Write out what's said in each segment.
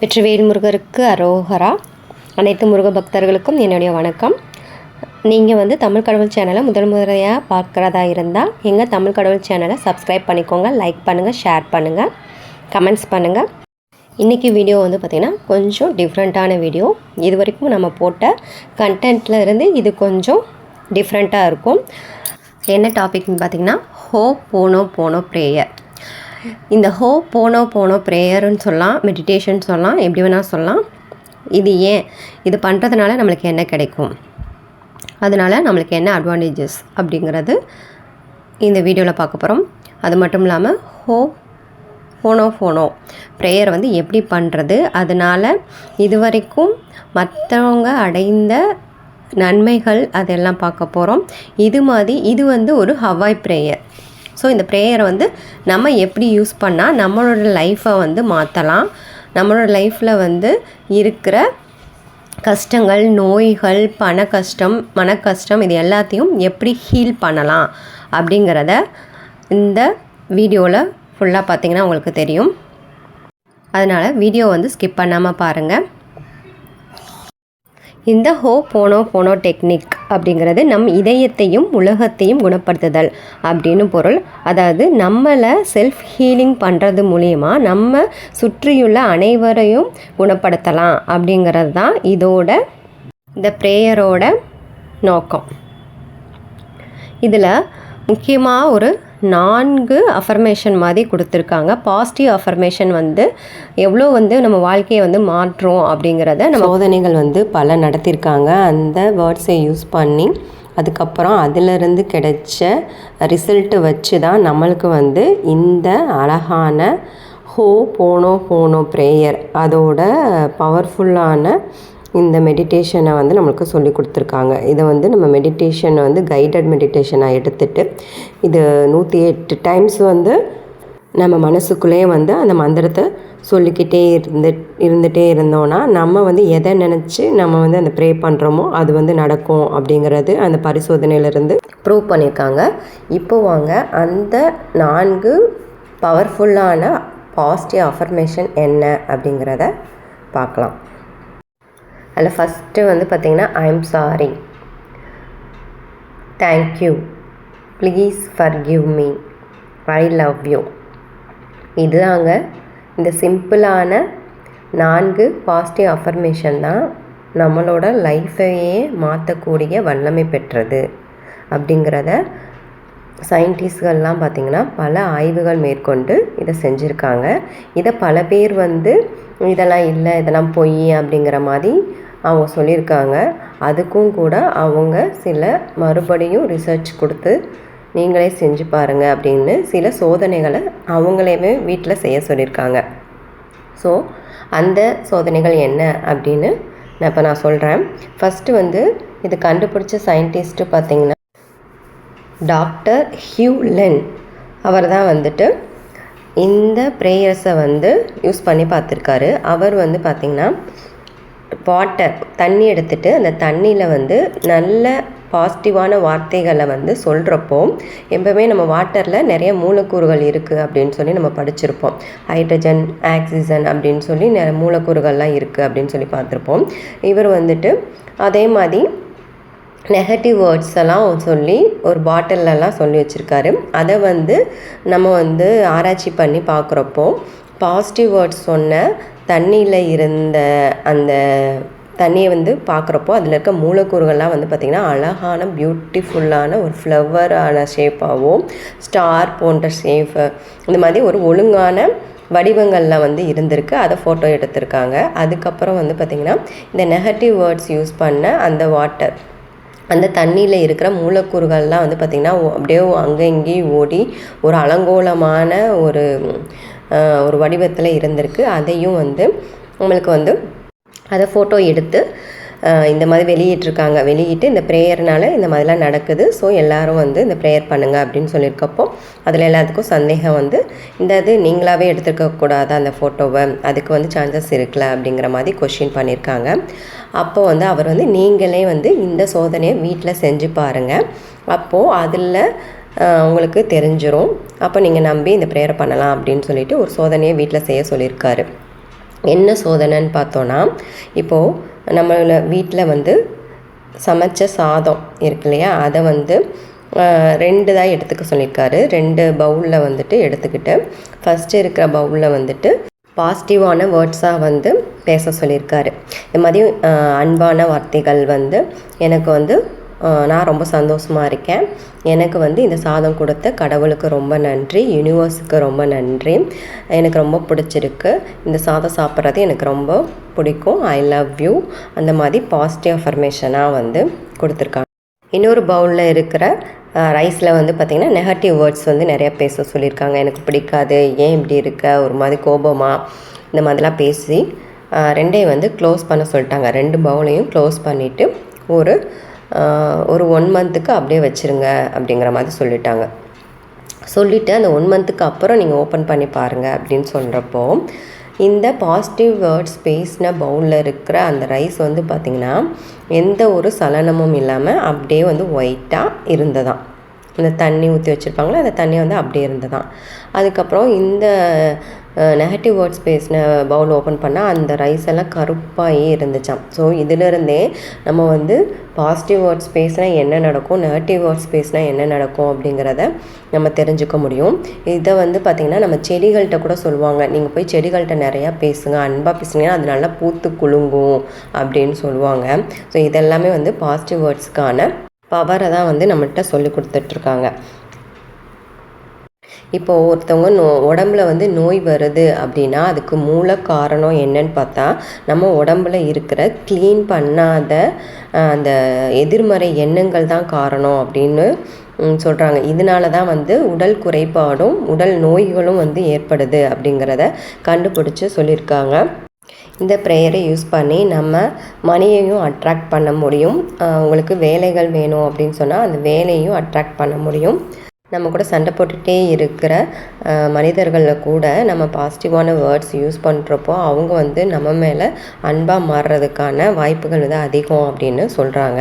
வெற்றிவேல் முருகருக்கு அரோகரா. அனைத்து முருக பக்தர்களுக்கும் என்னுடைய வணக்கம். நீங்கள் வந்து தமிழ் கடவுள் சேனலை முதல் முறையாக பார்க்குறதா இருந்தால் எங்கள் தமிழ் கடவுள் சேனலை சப்ஸ்கிரைப் பண்ணிக்கோங்க லைக் பண்ணுங்கள் ஷேர் பண்ணுங்கள் கமெண்ட்ஸ் பண்ணுங்கள் இன்றைக்கி வீடியோ வந்து பார்த்திங்கன்னா கொஞ்சம் டிஃப்ரெண்ட்டான வீடியோ இது வரைக்கும் நம்ம போட்ட கண்டென்ட்டில் இருந்து இது கொஞ்சம் டிஃப்ரெண்ட்டாக இருக்கும். என்ன டாபிக்னு பார்த்திங்கன்னா ஹோ போனோ போனோ ப்ரேயர் இந்த ஹோ போனோ போனோ ப்ரேயர்னு சொல்லலாம் மெடிடேஷன் சொல்லலாம் எப்படி வேணால் சொல்லலாம். இது ஏன்? இது பண்ணுறதுனால நம்மளுக்கு என்ன கிடைக்கும்? அதனால் நம்மளுக்கு என்ன அட்வான்டேஜஸ் அப்படிங்கிறது இந்த வீடியோவில் பார்க்க போகிறோம் அது மட்டும் இல்லாமல் ஹோ ஃபோனோ ஃபோனோ ப்ரேயர் வந்து எப்படி பண்ணுறது அதனால் இது வரைக்கும் மற்றவங்க அடைந்த நன்மைகள் அதெல்லாம் பார்க்க போகிறோம் இது மாதிரி இது வந்து ஒரு ஹவாய் ப்ரேயர். ஸோ இந்த ப்ரேயரை வந்து நம்ம எப்படி யூஸ் பண்ணால் நம்மளோட லைஃப்பை வந்து மாற்றலாம் நம்மளோட லைஃப்பில் வந்து இருக்கிற கஷ்டங்கள் நோய்கள் பண கஷ்டம் மன கஷ்டம் இது எல்லாத்தையும் எப்படி ஹீல் பண்ணலாம் அப்படிங்கிறத இந்த வீடியோவில் ஃபுல்லாக பார்த்தீங்கன்னா உங்களுக்கு தெரியும். அதனால் வீடியோ வந்து ஸ்கிப் பண்ணாமல் பாருங்கள் இந்த ஹோ போனோ போனோ டெக்னிக் அப்படிங்கிறது நம் இதயத்தையும் உலகத்தையும் குணப்படுத்துதல் அப்படின்னு பொருள். அதாவது நம்மளை செல்ஃப் ஹீலிங் பண்ணுறது மூலிமா நம்ம சுற்றியுள்ள அனைவரையும் குணப்படுத்தலாம் அப்படிங்கிறது தான் இதோட இந்த ப்ரேயரோட நோக்கம். இதில் முக்கியமாக ஒரு நான்கு அஃபர்மேஷன் மாதிரி கொடுத்துருக்காங்க. பாசிட்டிவ் அஃபர்மேஷன் வந்து எவ்வளோ வந்து நம்ம வாழ்க்கையை வந்து மாற்றும் அப்படிங்கிறத நம்ம சோதனைகள் வந்து பல நடத்தியிருக்காங்க அந்த வேர்ட்ஸை யூஸ் பண்ணி அதுக்கப்புறம் அதிலிருந்து கிடைச்ச ரிசல்ட்டு வச்சு தான் நம்மளுக்கு வந்து இந்த அழகான ஹோ போனோ போனோ ப்ரேயர் அதோட பவர்ஃபுல்லான இந்த மெடிடேஷனை வந்து நம்மளுக்கு சொல்லி கொடுத்துருக்காங்க. இதை வந்து நம்ம மெடிடேஷனை வந்து கைடட் மெடிடேஷனாக எடுத்துகிட்டு இது நூற்றி எட்டு டைம்ஸ் வந்து நம்ம மனசுக்குள்ளேயே வந்து அந்த மந்திரத்தை சொல்லிக்கிட்டே இருந்து இருந்துகிட்டே இருந்தோன்னா நம்ம வந்து எதை நினச்சி நம்ம வந்து அந்த ப்ரே பண்ணுறோமோ அது வந்து நடக்கும் அப்படிங்கிறது அந்த பரிசோதனையிலேருந்து ப்ரூவ் பண்ணியிருக்காங்க. இப்போ வாங்க அந்த நான்கு பவர்ஃபுல்லான பாசிட்டிவ் அஃபர்மேஷன் என்ன அப்படிங்கிறத பார்க்கலாம். அதில் ஃபஸ்ட்டு வந்து பார்த்திங்கன்னா I am sorry thank you please forgive me I love you இதுதாங்க இந்த சிம்பிளான நான்கு பாசிட்டிவ் அஃபர்மேஷன் தான் நம்மளோட லைஃப்பையே மாற்றக்கூடிய வல்லமை பெற்றது. அப்படிங்கிறத சயின்டிஸ்ட்கள்லாம் பார்த்திங்கன்னா பல ஆய்வுகள் மேற்கொண்டு இதை செஞ்சுருக்காங்க. இதை பல பேர் வந்து இதெல்லாம் இல்லை இதெல்லாம் பொய் அப்படிங்கிற மாதிரி அவங்க சொல்லியிருக்காங்க. அதுக்கும் கூட அவங்க சில மறுபடியும் ரிசர்ச் கொடுத்து நீங்களே செஞ்சு பாருங்கள் அப்படின்னு சில சோதனைகளை அவங்களையுமே வீட்டில் செய்ய சொல்லியிருக்காங்க. ஸோ அந்த சோதனைகள் என்ன அப்படின்னு நான் இப்போ நான் சொல்கிறேன் ஃபஸ்ட்டு வந்து இது கண்டுபிடிச்ச சயின்டிஸ்ட்டு பார்த்திங்கன்னா டாக்டர் ஹியூ லென் அவர் தான் வந்துட்டு இந்த ப்ரேயர்ஸை வந்து யூஸ் பண்ணி பார்த்துருக்காரு. அவர் வந்து பார்த்திங்கன்னா வாட்டர் தண்ணி எடுத்துகிட்டு அந்த தண்ணியில் வந்து நல்ல பாசிட்டிவான வார்த்தைகளை வந்து சொல்கிறப்போ எப்பவுமே நம்ம வாட்டரில் நிறைய மூலக்கூறுகள் இருக்குது அப்படின்னு சொல்லி நம்ம படிச்சிருப்போம். ஹைட்ரஜன் ஆக்சிஜன் அப்படின்னு சொல்லி நிறைய மூலக்கூறுகள்லாம் இருக்குது அப்படின்னு சொல்லி பார்த்துருப்போம். இவர் வந்துட்டு அதே மாதிரி நெகட்டிவ் வேர்ட்ஸ் எல்லாம் சொல்லி ஒரு பாட்டிலெல்லாம் சொல்லி வச்சுருக்காரு. அதை வந்து நம்ம வந்து ஆராய்ச்சி பண்ணி பார்க்குறப்போ பாசிட்டிவ் வேர்ட்ஸ் சொன்ன தண்ணியில் இருந்த அந்த தண்ணியை வந்து பார்க்குறப்போ அதில் இருக்க மூலக்கூறுகள்லாம் வந்து பார்த்திங்கன்னா அழகான பியூட்டிஃபுல்லான ஒரு ஃப்ளவரான ஷேப்பாகவும் ஸ்டார் போன்ற ஷேஃபு இந்த மாதிரி ஒரு ஒழுங்கான வடிவங்களில் வந்து இருந்திருக்கு. அதை ஃபோட்டோ எடுத்திருக்காங்க. அதுக்கப்புறம் வந்து பார்த்திங்கன்னா இந்த நெகட்டிவ் வேர்ட்ஸ் யூஸ் பண்ண அந்த வாட்டர் அந்த தண்ணியில் இருக்கிற மூலக்கூறுகள்லாம் வந்து பார்த்திங்கன்னா அப்படியே அங்கே இங்கேயும் ஓடி ஒரு அலங்கோலமான ஒரு ஒரு வடிவத்தில் இருந்திருக்கு. அதையும் வந்து நம்மளுக்கு வந்து அதை ஃபோட்டோ எடுத்து இந்த மாதிரி வெளியிட்ருக்காங்க வெளியிட்டு இந்த ப்ரேயர்னால் இந்த மாதிரிலாம் நடக்குது. ஸோ எல்லோரும் வந்து இந்த ப்ரேயர் பண்ணுங்கள் அப்படின்னு சொல்லியிருக்கப்போ அதில் எல்லாத்துக்கும் சந்தேகம் வந்து இந்த இது நீங்களாகவே எடுத்துருக்கக்கூடாது அந்த ஃபோட்டோவை அதுக்கு வந்து சான்சஸ் இருக்கல அப்படிங்கிற மாதிரி கொஷின் பண்ணியிருக்காங்க. அப்போ வந்து அவர் வந்து நீங்களே வந்து இந்த சோதனையை வீட்டில் செஞ்சு பாருங்கள் அப்போது அதில் உங்களுக்கு தெரிஞ்சிடும் அப்போ நீங்கள் நம்பி இந்த ப்ரேயரை பண்ணலாம் அப்படின்னு சொல்லிட்டு ஒரு சோதனையை வீட்டில் செய்ய சொல்லியிருக்காரு. என்ன சோதனைன்னு பார்த்தோன்னா இப்போது நம்மளோட வீட்டில் வந்து சமைச்ச சாதம் இருக்கு இல்லையா? அதை வந்து ரெண்டு தான் எடுத்துக்க சொல்லியிருக்காரு. ரெண்டு பவுலில் வந்துட்டு எடுத்துக்கிட்டு ஃபஸ்ட்டு இருக்கிற பவுலில் வந்துட்டு பாசிட்டிவான வேர்ட்ஸாக வந்து பேச சொல்லியிருக்காரு. இது மாதிரி அன்பான வார்த்தைகள் வந்து எனக்கு வந்து நான் ரொம்ப சந்தோஷமாக இருக்கேன். எனக்கு வந்து இந்த சாதம் கொடுத்த கடவுளுக்கு ரொம்ப நன்றி யூனிவர்ஸுக்கு ரொம்ப நன்றி. எனக்கு ரொம்ப பிடிச்சிருக்கு. இந்த சாதம் சாப்பிட்றது எனக்கு ரொம்ப பிடிக்கும். ஐ லவ் யூ அந்த மாதிரி பாசிட்டிவ் அஃபர்மேஷனாக வந்து கொடுத்துருக்காங்க. இன்னொரு பவுலில் இருக்கிற ரைஸில் வந்து பார்த்திங்கன்னா நெகட்டிவ் வேர்ட்ஸ் வந்து நிறையா பேச சொல்லியிருக்காங்க. எனக்கு பிடிக்காது. ஏன் இப்படி இருக்க? ஒரு மாதிரி கோபமாக இந்த மாதிரிலாம் பேசி ரெண்டையும் வந்து க்ளோஸ் பண்ண சொல்லிட்டாங்க. ரெண்டு பவுலையும் க்ளோஸ் பண்ணிவிட்டு ஒரு ஒரு ஒன் மந்த்துக்கு அப்படியே வச்சுருங்க அப்படிங்கிற மாதிரி சொல்லிட்டாங்க. சொல்லிவிட்டு அந்த ஒன் மந்த்துக்கு அப்புறம் நீங்கள் ஓப்பன் பண்ணி பாருங்கள் அப்படின்னு சொல்கிறப்போ இந்த பாசிட்டிவ் வேர்ட்ஸ் பேசின பவுலில் இருக்கிற அந்த ரைஸ் வந்து பார்த்திங்கன்னா எந்த ஒரு சலனமும் இல்லாமல் அப்படியே வந்து ஒயிட்டாக இருந்ததாம். இந்த தண்ணி ஊற்றி வச்சுருப்பாங்களே அந்த தண்ணி வந்து அப்படியே இருந்ததான் அதுக்கப்புறம் இந்த நெகட்டிவ் வேர்ட்ஸ் பேசின பவுல் ஓப்பன் பண்ணால் அந்த ரைஸ் எல்லாம் கருப்பாகி இருந்துச்சாம். ஸோ இதிலிருந்தே நம்ம வந்து பாசிட்டிவ் வேர்ட்ஸ் பேசினா என்ன நடக்கும் நெகட்டிவ் வேர்ட்ஸ் பேசினா என்ன நடக்கும் அப்படிங்கிறத நம்ம தெரிஞ்சுக்க முடியும். இதை வந்து பார்த்திங்கன்னா நம்ம செடிகள்கிட்ட கூட சொல்லுவாங்க. நீங்கள் போய் செடிகள்கிட்ட நிறையா பேசுங்க அன்பாக பேசுனீங்கன்னா அது நல்லா பூத்து குலுங்கும் அப்படின்னு சொல்லுவாங்க. ஸோ இதெல்லாமே வந்து பாசிட்டிவ் வேர்ட்ஸ்க்கான பவரை தான் வந்து நம்மகிட்ட சொல்லி கொடுத்துட்ருக்காங்க. இப்போ ஒருத்தவங்க நோ உடம்புல வந்து நோய் வருது அப்படின்னா அதுக்கு மூல காரணம் என்னன்னு பார்த்தா நம்ம உடம்புல இருக்கிற க்ளீன் பண்ணாத அந்த எதிர்மறை எண்ணங்கள் தான் காரணம் அப்படின்னு சொல்கிறாங்க இதனால தான் வந்து உடல் குறைபாடும் உடல் நோய்களும் வந்து ஏற்படுது அப்படிங்கிறத கண்டுபிடிச்சு சொல்லியிருக்காங்க. இந்த ப்ரேயரை யூஸ் பண்ணி நம்ம மணியையும் அட்ராக்ட் பண்ண முடியும். உங்களுக்கு வேலைகள் வேணும் அப்படின்னு சொன்னால் அந்த வேலையும் அட்ராக்ட் பண்ண முடியும். நம்ம கூட சண்டை போட்டுகிட்டே இருக்கிற மனிதர்களில் கூட நம்ம பாசிட்டிவான வேர்ட்ஸ் யூஸ் பண்ணுறப்போ அவங்க வந்து நம்ம மேலே அன்பாக மாறுறதுக்கான வாய்ப்புகள் வந்து அதிகம் அப்படின்னு சொல்கிறாங்க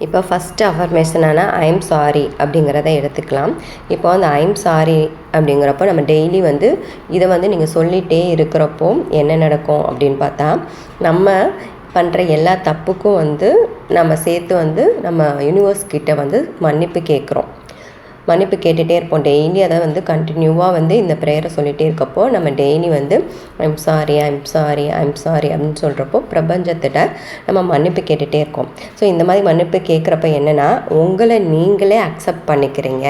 இப்போ ஃபஸ்ட்டு அஃபர்மேஷனான ஐம் சாரி அப்படிங்கிறத எடுத்துக்கலாம். இப்போ அந்த ஐம் சாரி அப்படிங்கிறப்போ நம்ம டெய்லி வந்து இதை வந்து நீங்கள் சொல்லிகிட்டே இருக்கிறப்போ என்ன நடக்கும் அப்படின்னு பார்த்தா நம்ம பண்ணுற எல்லா தப்புக்கும் வந்து நம்ம சேர்த்து வந்து நம்ம யூனிவர்ஸ் கிட்ட வந்து மன்னிப்பு கேட்குறோம். மன்னிப்பு கேட்டுகிட்டே இருப்போம். டெய்லி அதை வந்து கண்டினியூவாக வந்து இந்த ப்ரேயரை சொல்லிகிட்டே இருக்கப்போ நம்ம டெய்லி வந்து I'm sorry I'm sorry I'm sorry அப்படின்னு சொல்கிறப்போ பிரபஞ்சத்திட்ட நம்ம மன்னிப்பு கேட்டுகிட்டே இருக்கோம். ஸோ இந்த மாதிரி மன்னிப்பு கேட்குறப்ப என்னென்னா உங்களை நீங்களே அக்செப்ட் பண்ணிக்கிறீங்க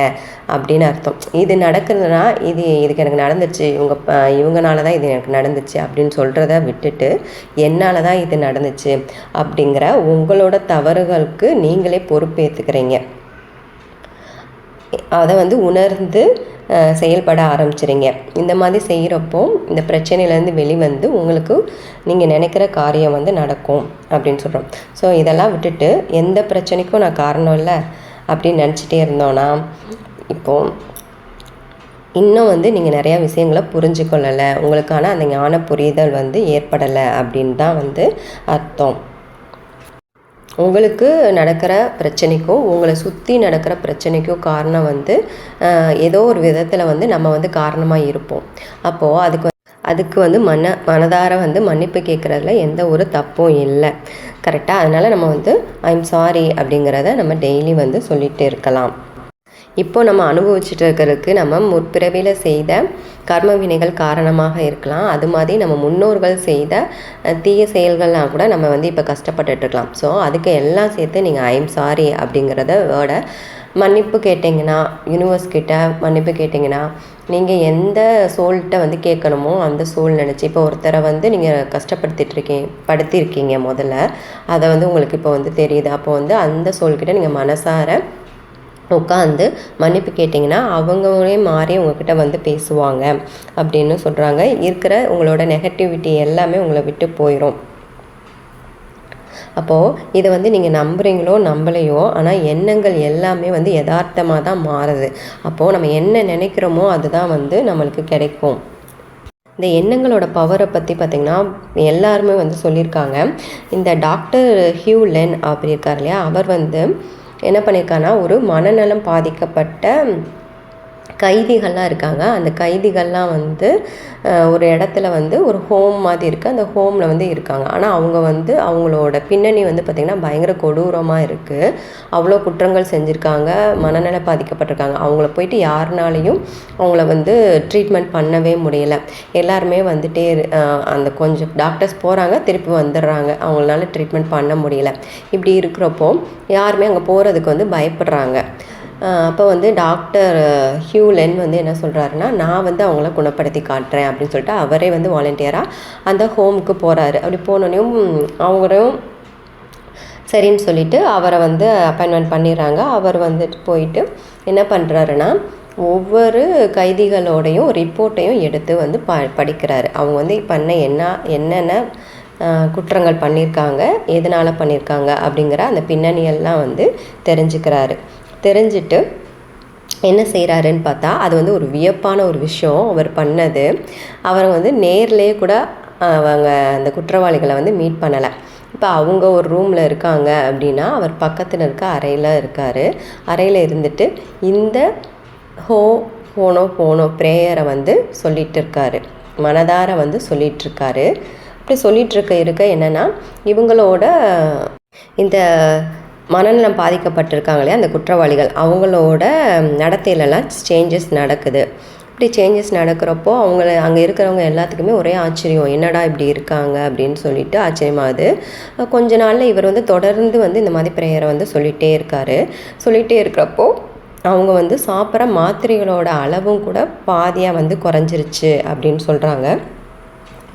அப்படின்னு அர்த்தம். இது நடக்குதுன்னா இது இதுக்கு எனக்கு நடந்துச்சு இவங்க இவங்கனால தான் இது எனக்கு நடந்துச்சு அப்படின்னு சொல்கிறத விட்டுட்டு என்னால் தான் இது நடந்துச்சு அப்படிங்கிற உங்களோட தவறுகளுக்கு நீங்களே பொறுப்பேற்றுக்கிறீங்க அதை வந்து உணர்ந்து செயல்பட ஆரம்பிச்சிருங்க. இந்த மாதிரி செய்கிறப்போ இந்த பிரச்சனையிலேருந்து வெளிவந்து உங்களுக்கு நீங்கள் நினைக்கிற காரியம் வந்து நடக்கும் அப்படின்னு சொல்கிறோம் ஸோ இதெல்லாம் விட்டுட்டு எந்த பிரச்சனைக்கும் நான் காரணம் இல்லை அப்படின்னு நினச்சிட்டே இருந்தோன்னா இப்போது இன்னும் வந்து நீங்கள் நிறையா விஷயங்களை புரிஞ்சு கொள்ளலை உங்களுக்கான அந்த ஞான புரிதல் வந்து ஏற்படலை அப்படின்னு தான் வந்து அர்த்தம். உங்களுக்கு நடக்கிற பிரச்சனைக்கும் உங்களை சுற்றி நடக்கிற பிரச்சனைக்கும் காரணம் வந்து ஏதோ ஒரு விதத்தில் வந்து நம்ம வந்து காரணமாக இருப்போம். அப்போது அதுக்கு அதுக்கு வந்து மன மனதார வந்து மன்னிப்பு கேட்குறதுல எந்த ஒரு தப்பும் இல்லை. கரெக்டாக அதனால் நம்ம வந்து ஐம் சாரி அப்படிங்கிறத நம்ம டெய்லி வந்து சொல்லிகிட்டு இருக்கலாம். இப்போ நம்ம அனுபவிச்சுட்டு இருக்கிறதுக்கு நம்ம முற்பிறவியில் செய்த கர்ம வினைகள் காரணமாக இருக்கலாம். அது மாதிரி நம்ம முன்னோர்கள் செய்த தீய செயல்கள்லாம் கூட நம்ம வந்து இப்போ கஷ்டப்பட்டுட்டு இருக்கலாம். ஸோ அதுக்கு எல்லாம் சேர்த்து நீங்கள் ஐம் சாரி அப்படிங்கிறத வேர்டை மன்னிப்பு கேட்டிங்கன்னா யூனிவர்ஸ் கிட்ட மன்னிப்பு கேட்டிங்கன்னா நீங்கள் எந்த சோல்கிட்ட வந்து கேட்கணுமோ அந்த சோல் நினச்சி இப்போ ஒருத்தரை வந்து நீங்கள் கஷ்டப்படுத்திட்டுருக்கீங்க படுத்திருக்கீங்க முதல்ல அதை வந்து உங்களுக்கு இப்போ வந்து தெரியுது. அப்போ வந்து அந்த சோல்கிட்ட நீங்கள் மனசார உட்காந்து மன்னிப்பு கேட்டிங்கன்னா அவங்களே மாறி உங்ககிட்ட வந்து பேசுவாங்க அப்படின்னு சொல்கிறாங்க இருக்கிற உங்களோட நெகட்டிவிட்டி எல்லாமே உங்களை விட்டு போயிடும் அப்போது இதை வந்து நீங்கள் நம்புகிறீங்களோ நம்பலையோ ஆனால் எண்ணங்கள் எல்லாமே வந்து யதார்த்தமாக தான் மாறுது. அப்போது நம்ம என்ன நினைக்கிறோமோ அதுதான் வந்து நம்மளுக்கு கிடைக்கும். இந்த எண்ணங்களோட பவரை பற்றி பார்த்திங்கன்னா எல்லாருமே வந்து சொல்லியிருக்காங்க. இந்த டாக்டர் ஹியூ லென் அப்படி இருக்கார் இல்லையா? அவர் வந்து என்ன பண்ணியிருக்கான்னா ஒரு மனநலம் பாதிக்கப்பட்ட கைதிகள்லாம் இருக்காங்க. அந்த கைதிகள்லாம் வந்து ஒரு இடத்துல வந்து ஒரு ஹோம் மாதிரி இருக்குது அந்த ஹோமில் வந்து இருக்காங்க. ஆனால் அவங்க வந்து அவங்களோட பின்னணி வந்து பார்த்திங்கன்னா பயங்கர கொடூரமாக இருக்குது அவ்வளோ குற்றங்கள் செஞ்சுருக்காங்க. மனநிலை பாதிக்கப்பட்டிருக்காங்க. அவங்கள போயிட்டு யாருனாலையும் அவங்கள வந்து ட்ரீட்மெண்ட் பண்ணவே முடியல. எல்லாருமே வந்துட்டே அந்த கொஞ்சம் டாக்டர்ஸ் போகிறாங்க திருப்பி வந்துடுறாங்க. அவங்களால ட்ரீட்மெண்ட் பண்ண முடியல. இப்படி இருக்கிறப்போ யாருமே அங்கே போகிறதுக்கு வந்து பயப்படுறாங்க. அப்போ வந்து டாக்டர் ஹியூலென் வந்து என்ன சொல்கிறாருன்னா நான் வந்து அவங்கள குணப்படுத்தி காட்டுறேன் அப்படின்னு சொல்லிட்டு அவரே வந்து வாலண்டியராக அந்த ஹோமுக்கு போகிறாரு அப்படி போனோடனையும் அவங்களும் சரின்னு சொல்லிவிட்டு அவரை வந்து அப்பாயின்மெண்ட் பண்ணிடுறாங்க. அவர் வந்துட்டு போயிட்டு என்ன பண்ணுறாருன்னா ஒவ்வொரு கைதிகளோடையும் ரிப்போர்ட்டையும் எடுத்து வந்து ப படிக்கிறாரு. அவங்க வந்து பண்ண என்ன என்னென்ன குற்றங்கள் பண்ணியிருக்காங்க எதனால் பண்ணியிருக்காங்க அப்படிங்கிற அந்த பின்னணியெல்லாம் வந்து தெரிஞ்சுக்கிறாரு. தெரிஞ்சுட்டு என்ன செய்கிறாருன்னு பார்த்தா அது வந்து ஒரு வியப்பான ஒரு விஷயம் அவர் பண்ணது. அவரை வந்து நேர்லேயே கூட அவங்க அந்த குற்றவாளிகளை வந்து மீட் பண்ணலை. இப்போ அவங்க ஒரு ரூமில் இருக்காங்க அப்படின்னா அவர் பக்கத்தில் இருக்க அறையில் இருக்கார். அறையில் இருந்துட்டு இந்த ஹோ போனோ போனோ ப்ரேயரை வந்து சொல்லிகிட்டு இருக்காரு. மனதார வந்து சொல்லிகிட்ருக்காரு அப்படி சொல்லிகிட்ருக்க இருக்க என்னென்னா இவங்களோட இந்த மனநலம் பாதிக்கப்பட்டிருக்காங்க இல்லையா அந்த குற்றவாளிகள் அவங்களோட நடத்தையிலலாம் சேஞ்சஸ் நடக்குது. இப்படி சேஞ்சஸ் நடக்கிறப்போ அவங்கள அங்கே இருக்கிறவங்க எல்லாத்துக்குமே ஒரே ஆச்சரியம் என்னடா இப்படி இருக்காங்க? அப்படின்னு சொல்லிட்டு ஆச்சரியமாகுது. கொஞ்ச நாளில் இவர் வந்து தொடர்ந்து வந்து இந்த மாதிரி ப்ரேயரை வந்து சொல்லிகிட்டே இருக்கார். சொல்லிகிட்டே இருக்கிறப்போ அவங்க வந்து சாப்பிட்ற மாத்திரைகளோட அளவும் கூட பாதியாக வந்து குறைஞ்சிருச்சு அப்படின்னு சொல்கிறாங்க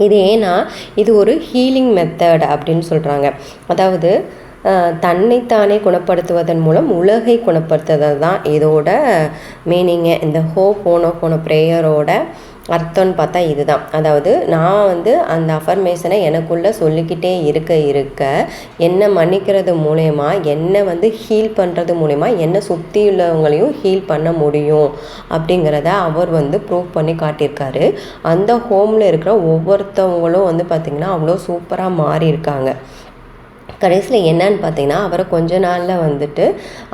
இது ஏன்னா இது ஒரு ஹீலிங் மெத்தட் அப்படின்னு சொல்கிறாங்க அதாவது தன்னைத்தானே குணப்படுத்துவதன் மூலம் உலகை குணப்படுத்துறது தான் இதோட மீனிங்கு இந்த ஹோ போனோ போன ப்ரேயரோட அர்த்தம்னு பார்த்தா இதுதான். அதாவது நான் வந்து அந்த அஃபர்மேஷனை எனக்குள்ளே சொல்லிக்கிட்டே இருக்க இருக்க என்னை மன்னிக்கிறது மூலயமா என்னை வந்து ஹீல் பண்ணுறது மூலயமா என்னை சுற்றி உள்ளவங்களையும் ஹீல் பண்ண முடியும் அப்படிங்கிறத அவர் வந்து ப்ரூவ் பண்ணி காட்டியிருக்காரு. அந்த ஹோமில் இருக்கிற ஒவ்வொருத்தவங்களும் வந்து பார்த்திங்கன்னா அவ்வளோ சூப்பராக மாறியிருக்காங்க. கடைசியில் என்னன்னு பார்த்தீங்கன்னா அவரை கொஞ்ச நாளில் வந்துட்டு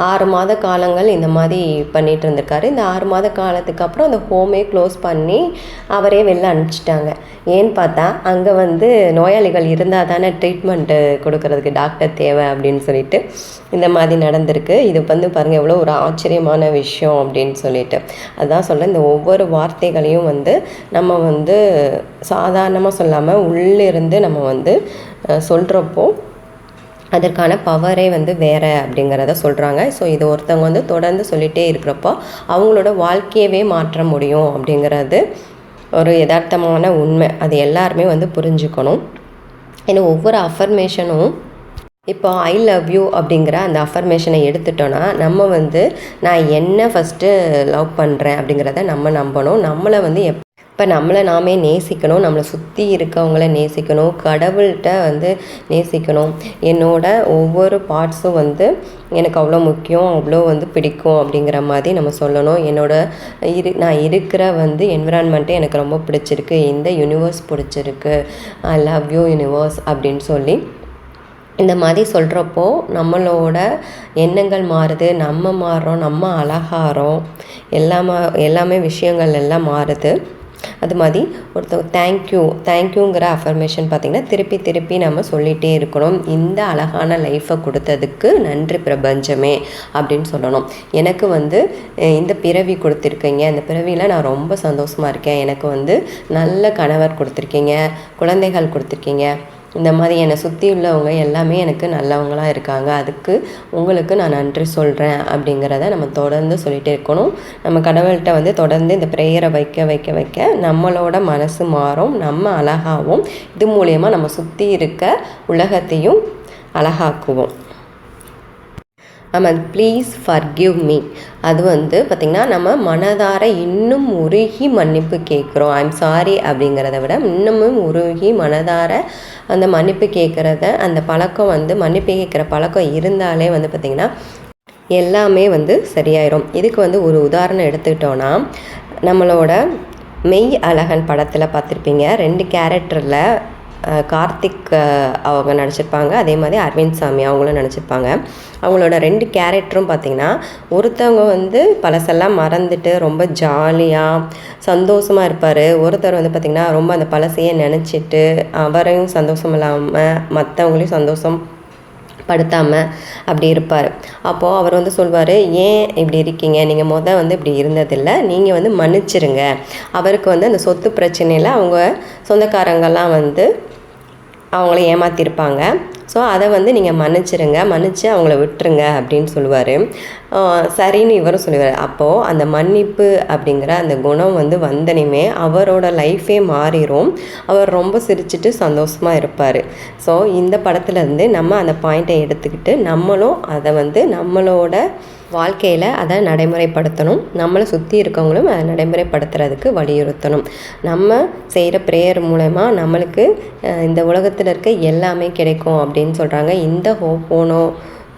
ஆறு மாத காலங்கள் இந்த மாதிரி பண்ணிகிட்டு இருந்திருக்காரு. இந்த ஆறு மாத காலத்துக்கு அப்புறம் அந்த ஹோமே க்ளோஸ் பண்ணி அவரே வெளில அனுப்பிச்சிட்டாங்க. ஏன்னு பார்த்தா அங்கே வந்து நோயாளிகள் இருந்தால் தானே ட்ரீட்மெண்ட்டு கொடுக்கறதுக்கு டாக்டர் தேவை அப்படின்னு சொல்லிட்டு இந்த மாதிரி நடந்திருக்கு. இது வந்து பாருங்கள் எவ்வளோ ஒரு ஆச்சரியமான விஷயம் அப்படின்னு சொல்லிட்டு. அதுதான் சொல்ல இந்த ஒவ்வொரு வார்த்தைகளையும் வந்து நம்ம வந்து சாதாரணமாக சொல்லாமல் உள்ளிருந்து நம்ம வந்து சொல்கிறப்போ அதற்கான பவரே வந்து வேறு அப்படிங்கிறத சொல்கிறாங்க ஸோ இது ஒருத்தவங்க வந்து தொடர்ந்து சொல்லிகிட்டே இருக்கிறப்போ அவங்களோட வாழ்க்கையவே மாற்ற முடியும் அப்படிங்கிறது ஒரு யதார்த்தமான உண்மை. அது எல்லாருமே வந்து புரிஞ்சுக்கணும். ஏன்னா ஒவ்வொரு அஃபர்மேஷனும் இப்போ ஐ லவ் யூ அப்படிங்கிற அந்த அஃபர்மேஷனை எடுத்துட்டோன்னா நம்ம வந்து நான் என்ன ஃபஸ்ட்டு லவ் பண்ணுறேன் அப்படிங்கிறத நம்ம நம்பணும். நம்மளை வந்து எப் இப்போ நம்மளை நாமே நேசிக்கணும் நம்மளை சுற்றி இருக்கவங்கள நேசிக்கணும் கடவுள்கிட்ட வந்து நேசிக்கணும். என்னோட ஒவ்வொரு பார்ட்ஸும் வந்து எனக்கு அவ்வளோ முக்கியம் அவ்வளோ வந்து பிடிக்கும் அப்படிங்கிற மாதிரி நம்ம சொல்லணும். என்னோட இரு நான் இருக்கிற வந்து என்விரான்மெண்ட்டே எனக்கு ரொம்ப பிடிச்சிருக்கு. இந்த யூனிவர்ஸ் பிடிச்சிருக்கு. ஐ லவ் யூ யூனிவர்ஸ் அப்படின்னு சொல்லி இந்த மாதிரி சொல்கிறப்போ நம்மளோட எண்ணங்கள் மாறுது. நம்ம மாறுறோம் நம்ம அழகாகிறோம் எல்லாமே எல்லாமே விஷயங்கள் எல்லாம் மாறுது. அது மாதிரி ஒருத்தவங்க தேங்க்யூ தேங்க்யூங்கிற அஃபர்மேஷன் பார்த்திங்கன்னா திருப்பி திருப்பி நம்ம சொல்லிகிட்டே இருக்கணும். இந்த அழகான லைஃப்பை கொடுத்ததுக்கு நன்றி பிரபஞ்சமே அப்படின்னு சொல்லணும். எனக்கு வந்து இந்த பிறவி கொடுத்துருக்கீங்க. இந்த பிறவியில் நான் ரொம்ப சந்தோஷமாக இருக்கேன். எனக்கு வந்து நல்ல கணவர் கொடுத்துருக்கீங்க குழந்தைகள் கொடுத்துருக்கீங்க. இந்த மாதிரி என்னை சுற்றி உள்ளவங்க எல்லாமே எனக்கு நல்லவங்களாக இருக்காங்க. அதுக்கு உங்களுக்கு நான் நன்றி சொல்கிறேன் அப்படிங்கிறத நம்ம தொடர்ந்து சொல்லிகிட்டே இருக்கணும். நம்ம கடவுள்கிட்ட வந்து தொடர்ந்து இந்த ப்ரேயரை வைக்க வைக்க வைக்க நம்மளோட மனசு மாறும். நம்ம அழகாகவும் இது மூலயமா நம்ம சுற்றி இருக்க உலகத்தையும் அழகாக்குவோம். ஆமாம் ப்ளீஸ் ஃபர்கிவ் மீ அது வந்து பார்த்திங்கன்னா நம்ம மனதார இன்னும் உருகி மன்னிப்பு கேட்குறோம். ஐம் சாரி அப்படிங்கிறத விட இன்னமும் உருகி மனதார அந்த மன்னிப்பு கேட்குறத அந்த பழக்கம் வந்து மன்னிப்பு கேட்குற பழக்கம் இருந்தாலே வந்து பார்த்திங்கன்னா எல்லாமே வந்து சரியாயிரும். இதுக்கு வந்து ஒரு உதாரணம் எடுத்துக்கிட்டோன்னா நம்மளோட மெய் அழகன் படத்தில் பார்த்துருப்பீங்க. ரெண்டு கேரக்டரில் கார்த்திக் அவங்க நடிச்சிருப்பாங்க. அதே மாதிரி அரவிந்த் சாமி அவங்களும் நடிச்சிருப்பாங்க. அவங்களோட ரெண்டு கேரக்டரும் பார்த்திங்கன்னா ஒருத்தவங்க வந்து பழசெல்லாம் மறந்துட்டு ரொம்ப ஜாலியாக சந்தோஷமாக இருப்பார். ஒருத்தர் வந்து பார்த்திங்கன்னா ரொம்ப அந்த பழசையே நினச்சிட்டு அவரையும் சந்தோஷம் இல்லாமல் மற்றவங்களையும் சந்தோஷம் படுத்தாமல் அப்படி இருப்பார். அப்போது அவர் வந்து சொல்வார் ஏன் இப்படி இருக்கீங்க? நீங்கள் மொதல் வந்து இப்படி இருந்ததில்லை. நீங்கள் வந்து மன்னிச்சிருங்க. அவருக்கு வந்து அந்த சொத்து பிரச்சனையில் அவங்க சொந்தக்காரங்கெல்லாம் வந்து அவங்கள ஏமாற்றிருப்பாங்க ஸோ அதை வந்து நீங்கள் மன்னிச்சிருங்க. மன்னிச்சு அவங்கள விட்டுருங்க அப்படின்னு சொல்லுவார். சரின்னு இவரும் சொல்லுவார். அப்போது அந்த மன்னிப்பு அப்படிங்கிற அந்த குணம் வந்து வந்தனையுமே அவரோட லைஃபே மாறிடும் அவர் ரொம்ப சிரிச்சிட்டு சந்தோஷமாக இருப்பார். ஸோ இந்த படத்துலேருந்து நம்ம அந்த பாயிண்ட்டை எடுத்துக்கிட்டு நம்மளும் அதை வந்து நம்மளோட வாழ்க்கையில் அதை நடைமுறைப்படுத்தணும். நம்மளை சுற்றி இருக்கவங்களும் அதை நடைமுறைப்படுத்துறதுக்கு வலியுறுத்தணும். நம்ம செய்கிற ப்ரேயர் மூலமா நம்மளுக்கு இந்த உலகத்தில் இருக்க எல்லாமே கிடைக்கும் அப்படின்னு சொல்கிறாங்க இந்த ஹோ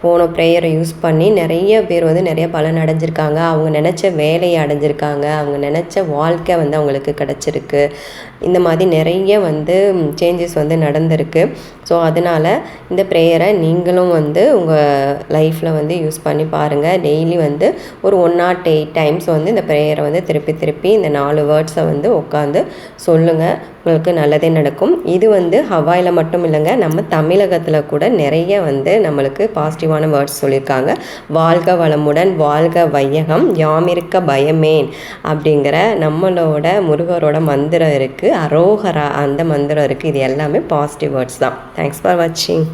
போன ப்ரேயரை யூஸ் பண்ணி நிறைய பேர் வந்து நிறைய பலன் அடைஞ்சிருக்காங்க. அவங்க நினச்ச வேலையை அடைஞ்சிருக்காங்க. அவங்க நினச்ச வாழ்க்கை வந்து அவங்களுக்கு கிடச்சிருக்கு. இந்த மாதிரி நிறைய வந்து சேஞ்சஸ் வந்து நடந்திருக்கு. ஸோ அதனால் இந்த ப்ரேயரை நீங்களும் வந்து உங்கள் லைஃப்பில் வந்து யூஸ் பண்ணி பாருங்கள் டெய்லி வந்து ஒரு ஒன் நாட் எயிட் டைம்ஸ் வந்து இந்த ப்ரேயரை வந்து திருப்பி திருப்பி இந்த நாலு வேர்ட்ஸை வந்து உட்காந்து சொல்லுங்கள் உங்களுக்கு நல்லதே நடக்கும். இது வந்து ஹவாயில் மட்டும் இல்லைங்க நம்ம தமிழகத்தில் கூட நிறைய வந்து நம்மளுக்கு பாசிட்டிவான வேர்ட்ஸ் சொல்லியிருக்காங்க. வாழ்க வளமுடன் வாழ்க வையகம் யாமிருக்க பயமேன் அப்படிங்கிற நம்மளோட முருகரோட மந்திரம் இருக்குது அரோகரா அந்த மந்திரம் இருக்குது இது எல்லாமே பாசிட்டிவ் வேர்ட்ஸ் தான். தேங்க்ஸ் ஃபார் வாட்சிங்